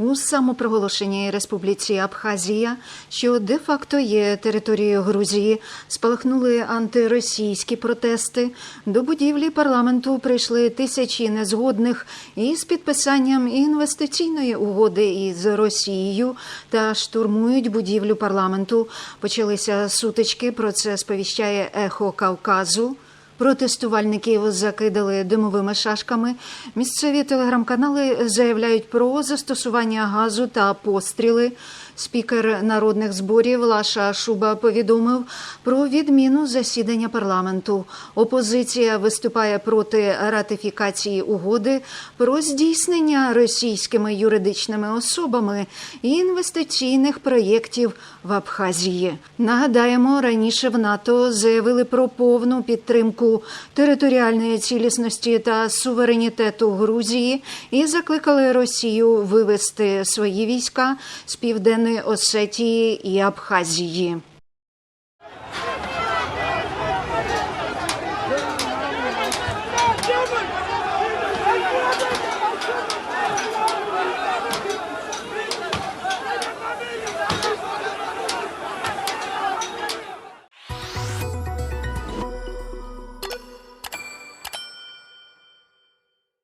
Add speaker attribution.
Speaker 1: у самопроголошеній республіці Абхазія, що де-факто є територією Грузії, спалахнули антиросійські протести. До будівлі парламенту прийшли тисячі незгодних із підписанням інвестиційної угоди із Росією та штурмують будівлю парламенту. Почалися сутички. Про це сповіщає ехо Кавказу. Протестувальників закидали димовими шашками. Місцеві телеграм-канали заявляють про застосування газу та постріли. Спікер народних зборів Лаша Шуба повідомив про відміну засідання парламенту. Опозиція виступає проти ратифікації угоди про здійснення російськими юридичними особами інвестиційних проєктів в Абхазії. Нагадаємо, раніше в НАТО заявили про повну підтримку територіальної цілісності та суверенітету Грузії і закликали Росію вивести свої війська з південної Осетії і Абхазії.